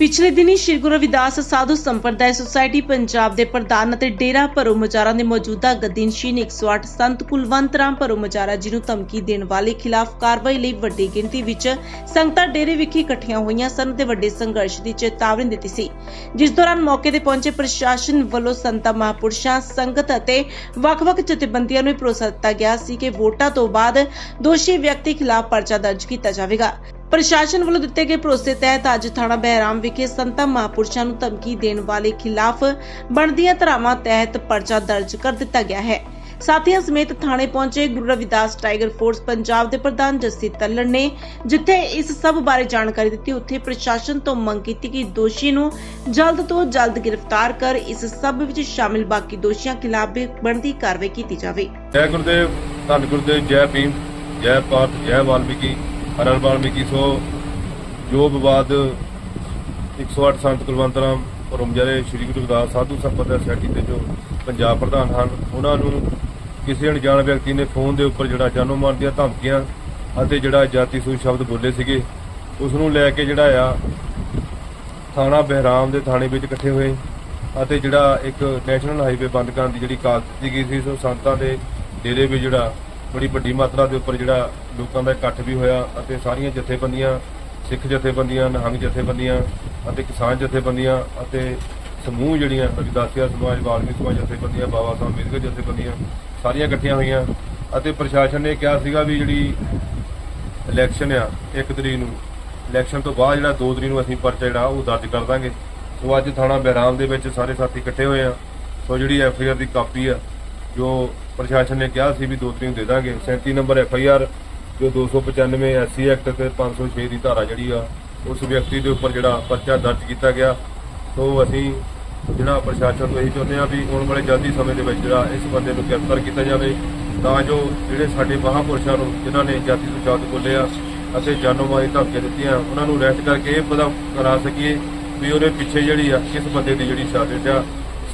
ਪਿਛਲੇ ਦਿਨੀ ਸ਼੍ਰੀ ਗੁਰੂ ਰਵਿਦਾਸ ਸਾਧੂ ਸੰਪਰਦਾਇ ਸੁਸਾਇਟੀ ਪੰਜਾਬ ਦੇ ਪ੍ਰਧਾਨ ਅਤੇ ਡੇਰਾ ਭਰੋ ਮਜਾਰਾ ਦੇ ਮੌਜੂਦਾ ਗਦੀਨਸ਼ੀਨ 108 ਸੰਤ ਕੁਲਵੰਤ ਰਾਮ ਭਰੋ ਮਜਾਰਾ ਜੀ ਨੂੰ ਧਮਕੀ ਦੇਣ ਵਾਲੇ ਖਿਲਾਫ ਕਾਰਵਾਈ ਲਈ ਵੱਡੀ ਗਿਣਤੀ ਵਿੱਚ ਸੰਗਤਾਂ ਡੇਰੇ ਵਿਖੇ ਇਕੱਠੀਆਂ ਹੋਈਆਂ ਸਨ ਤੇ ਵੱਡੇ ਸੰਘਰਸ਼ ਦੀ ਚੇਤਾਵਨੀ ਦਿੱਤੀ ਸੀ। ਜਿਸ ਦੌਰਾਨ ਮੌਕੇ ਤੇ ਪਹੁੰਚੇ ਪ੍ਰਸ਼ਾਸਨ ਵੱਲੋਂ ਸੰਤਾਂ ਮਹਾਂਪੁਰਸ਼ਾਂ, ਸੰਗਤ ਅਤੇ ਵੱਖ-ਵੱਖ ਜਥੇਬੰਦੀਆਂ ਨੂੰ ਭਰੋਸਾ ਦਿੱਤਾ ਗਿਆ ਸੀ ਕਿ ਵੋਟਾਂ ਤੋਂ ਬਾਅਦ ਦੋਸ਼ੀ ਵਿਅਕਤੀ ਖਿਲਾਫ ਪਰਚਾ ਦਰਜ ਕੀਤਾ ਜਾਵੇਗਾ। ਪ੍ਰਸ਼ਾਸਨ ਵੱਲੋਂ ਦਿੱਤੇ ਗਏ ਭਰੋਸੇ ਤਹਿਤ ਅੱਜ ਥਾਣਾ ਬਹਿਰਾਮ ਵਿਖੇ ਸੰਤਾਂ ਮਹਾਂਪੁਰਸ਼ਾਂ ਨੂੰ ਧਮਕੀ ਦੇਣ ਵਾਲੇ ਖਿਲਾਫ ਬਣਦੀਆਂ ਧਾਰਾਵਾਂ ਤਹਿਤ ਪਰਚਾ ਦਰਜ ਕਰ ਦਿੱਤਾ ਗਿਆ ਹੈ। ਸਾਥੀਆਂ ਸਮੇਤ ਥਾਣੇ ਪਹੁੰਚੇ ਗੁਰੂ ਰਵਿਦਾਸ ਟਾਈਗਰ ਫੋਰਸ ਪੰਜਾਬ ਦੇ ਪ੍ਰਧਾਨ ਜਸੀ ਤੱਲੜ ਨੇ ਜਿੱਥੇ ਇਸ ਸਭ ਬਾਰੇ ਜਾਣਕਾਰੀ ਦਿੱਤੀ, ਉੱਥੇ ਪ੍ਰਸ਼ਾਸਨ ਤੋਂ ਮੰਗ ਕੀਤੀ ਕਿ ਦੋਸ਼ੀ ਨੂੰ ਜਲਦ ਤੋਂ ਜਲਦ ਗ੍ਰਿਫਤਾਰ ਕਰ ਇਸ ਸਭ ਵਿੱਚ ਸ਼ਾਮਿਲ ਬਾਕੀ ਦੋਸ਼ੀਆਂ ਖਿਲਾਫ ਵੀ ਬਣਦੀ ਕਾਰਵਾਈ ਕੀਤੀ ਜਾਵੇ। ਜੈ ਗੁਰਦੇਵ, ਧੰਨ ਗੁਰਦੇਵ, ਜੈ ਭੀਮ, ਜੈ ਭਾਰਤ, ਜੈ ਵਾਲਮੀਕੀ। ਹਰਰ ਵਾਲਮੀਕੀ ਸੋ ਜੋ ਵਿਵਾਦ 108 ਸੰਤ ਕੁਲਵੰਤ ਰਾਮ ਰਮਜਰੇ ਸ੍ਰੀ ਗੁਰੂ ਰਵਿਦਾਸ ਸਾਧੂ ਸੰਪਰਦਾ ਸੋਸਾਇਟੀ ਦੇ ਜੋ ਪੰਜਾਬ ਪ੍ਰਧਾਨ ਹਨ, ਉਹਨਾਂ ਨੂੰ ਕਿਸੇ ਅਣਜਾਣ ਵਿਅਕਤੀ ਨੇ ਫੋਨ ਦੇ ਉੱਪਰ ਜਿਹੜਾ ਜਾਨੋਂ ਮਾਰ ਦੀਆਂ ਧਮਕੀਆਂ ਅਤੇ ਜਿਹੜਾ ਜਾਤੀ ਸੂਚ ਸ਼ਬਦ ਬੋਲੇ ਸੀਗੇ ਉਸ ਨੂੰ ਲੈ ਕੇ ਜਿਹੜਾ ਆ, ਥਾਣਾ ਬਹਿਰਾਮ ਦੇ ਥਾਣੇ ਵਿੱਚ ਇਕੱਠੇ ਹੋਏ ਅਤੇ ਜਿਹੜਾ ਇੱਕ ਨੈਸ਼ਨਲ ਹਾਈਵੇ ਬੰਦ ਕਰਨ ਦੀ ਜਿਹੜੀ ਕਾਲ ਦਿੱਤੀ ਗਈ ਸੀ, ਸੋ ਸੰਤਾਂ ਦੇ ਡੇਰੇ ਵੀ ਜਿਹੜਾ ਬੜੀ ਵੱਡੀ ਮਾਤਰਾ ਦੇ ਉੱਪਰ ਜਿਹੜਾ ਲੋਕਾਂ ਦਾ ਇਕੱਠ ਵੀ ਹੋਇਆ ਅਤੇ ਸਾਰੀਆਂ ਜਥੇਬੰਦੀਆਂ, ਸਿੱਖ ਜਥੇਬੰਦੀਆਂ, ਨਹੰਗ ਜਥੇਬੰਦੀਆਂ ਅਤੇ ਕਿਸਾਨ ਜਥੇਬੰਦੀਆਂ ਅਤੇ ਸਮੂਹ ਜਿਹੜੀਆਂ ਰਵਿਦਾਸੀਆ ਸਮਾਜ ਵਾਲਮੀ ਸਮਾਜ ਜਥੇਬੰਦੀਆਂ, ਬਾਬਾ ਸਾਹਿਬ ਅੰਬੇਦਕਰ ਜਥੇਬੰਦੀਆਂ ਸਾਰੀਆਂ ਇਕੱਠੀਆਂ ਹੋਈਆਂ ਅਤੇ ਪ੍ਰਸ਼ਾਸਨ ਨੇ ਕਿਹਾ ਸੀਗਾ ਵੀ ਜਿਹੜੀ ਇਲੈਕਸ਼ਨ ਆ 1 ਤਰੀਕ ਨੂੰ, ਇਲੈਕਸ਼ਨ ਤੋਂ ਬਾਅਦ ਜਿਹੜਾ 2 ਤਰੀਕ ਨੂੰ ਅਸੀਂ ਪਰਚਾ ਜਿਹੜਾ ਉਹ ਦਰਜ ਕਰ ਦਾਂਗੇ। ਸੋ ਅੱਜ ਥਾਣਾ ਬਹਿਰਾਮ ਦੇ ਵਿੱਚ ਸਾਰੇ ਸਾਥੀ ਇਕੱਠੇ ਹੋਏ ਆ। ਸੋ ਜਿਹੜੀ ਐਫ ਆਈ ਆਰ ਦੀ ਕਾਪੀ ਆ, ਜੋ ਪ੍ਰਸ਼ਾਸਨ ਨੇ ਕਿਹਾ ਸੀ ਵੀ ਦੋ ਤਰੀਕ ਨੂੰ ਦੇ ਦਾਂਗੇ। 37 ਨੰਬਰ ਐਫ ਆਈ ਆਰ, ਜੋ 295 ਐਸਸੀ ਐਕਟ ਤੇ 506 ਦੀ ਧਾਰਾ ਜਿਹੜੀ ਆ, ਉਸ ਵਿਅਕਤੀ ਦੇ ਉੱਪਰ ਜਿਹੜਾ ਪਰਚਾ ਦਰਜ ਕੀਤਾ ਗਿਆ। ਸੋ ਅਸੀਂ ਜਿਹੜਾ ਪ੍ਰਸ਼ਾਸਨ ਤੋਂ ਇਹੀ ਚਾਹੁੰਦੇ ਆ ਵੀ ਆਉਣ ਵਾਲੇ ਜਲਦੀ ਸਮੇਂ ਦੇ ਵਿੱਚ ਜਿਹੜਾ ਇਸ ਬੰਦੇ ਨੂੰ ਗ੍ਰਿਫਤਾਰ ਕੀਤਾ ਜਾਵੇ, ਤਾਂ ਜੋ ਜਿਹੜੇ ਸਾਡੇ ਮਹਾਂਪੁਰਸ਼ਾਂ ਨੂੰ, ਜਿਨ੍ਹਾਂ ਨੇ ਜਾਤੀ ਤੋਂ ਸ਼ਬਦ ਬੋਲੇ ਆ ਅਤੇ ਜਾਨੋਂ ਮਾਰੀ ਧਮਕੀਆਂ ਦਿੱਤੀਆਂ, ਉਹਨਾਂ ਨੂੰ ਅਰੈਸਟ ਕਰਕੇ ਇਹ ਪਤਾ ਕਰਾ ਸਕੀਏ ਵੀ ਉਹਦੇ ਪਿੱਛੇ ਜਿਹੜੀ ਆ, ਕਿਸ ਬੰਦੇ ਦੀ ਜਿਹੜੀ ਸਾਜ਼ਿਸ਼ ਆ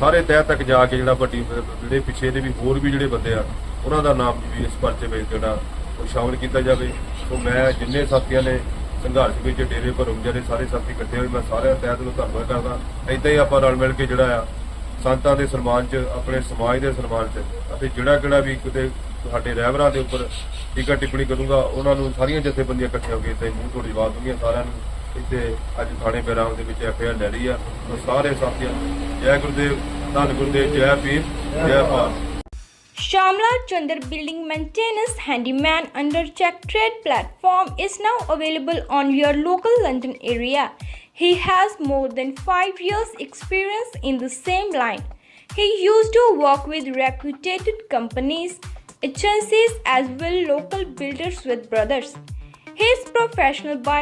ਸਾਰੇ ਤਹਿ ਤੱਕ ਜਾ ਕੇ ਜਿਹੜਾ ਵੱਡੀ ਜਿਹੜੇ ਪਿੱਛੇ ਦੇ ਵੀ ਹੋਰ ਵੀ ਜਿਹੜੇ ਬੰਦੇ ਆ, ਉਹਨਾਂ ਦਾ ਨਾਮ ਵੀ ਇਸ ਪਰਚੇ ਵਿੱਚ ਜਿਹੜਾ ਉਹ ਸ਼ਾਮਲ ਕੀਤਾ ਜਾਵੇ। ਸੋ ਮੈਂ ਜਿੰਨੇ ਸਾਥੀਆਂ ਨੇ ਸੰਘਰਸ਼ ਵਿੱਚ ਡੇਰੇ ਭਰਮ ਜਿਹੜੇ ਸਾਰੇ ਸਾਥੀ ਇਕੱਠੇ ਹੋਏ, ਮੈਂ ਸਾਰਿਆਂ ਦਾ ਤਹਿ ਦਿਲੋਂ ਧੰਨਵਾਦ ਕਰਦਾ। ਏਦਾਂ ਹੀ ਆਪਾਂ ਰਲ ਮਿਲ ਕੇ ਜਿਹੜਾ ਆ, ਸੰਤਾਂ ਦੇ ਸਨਮਾਨ 'ਚ, ਆਪਣੇ ਸਮਾਜ ਦੇ ਸਨਮਾਨ 'ਚ ਅਤੇ ਜਿਹੜਾ ਕਿਹੜਾ ਵੀ ਕਿਤੇ ਸਾਡੇ ਰਹਿਬਰਾਂ ਦੇ ਉੱਪਰ ਟੀਕਾ ਟਿੱਪਣੀ ਕਰੂੰਗਾ, ਉਹਨਾਂ ਨੂੰ ਸਾਰੀਆਂ ਜਥੇਬੰਦੀਆਂ ਇਕੱਠੀਆਂ ਹੋ ਕੇ ਤੇ ਮੂੰਹ ਤੋੜ ਜਵਾਬ ਦੂੰਗੀਆਂ ਸਾਰਿਆਂ ਨੂੰ। ਇੱਥੇ ਅੱਜ ਥਾਣੇ ਬੈਰਾਮ ਦੇ ਵਿੱਚ ਐਫ ਆਈ ਆਰ ਲੈ ਲਈ ਆ ਉਹ ਸਾਰੇ ਸਾਥੀਆਂ ਨੂੰ ਜੈ ਗੁਰਦੇਵ ਧੰਨ ਗੁਰਦੇਵ ਜੈ ਪੀਰ ਜੈ Bharat Shamla Chandar Building Maintenance Handyman under Check Trade platform is now available on your local London area. He has more than 5 years experience in the same line. He used to work with reputed companies, agencies as well local builders with brothers. He is professional by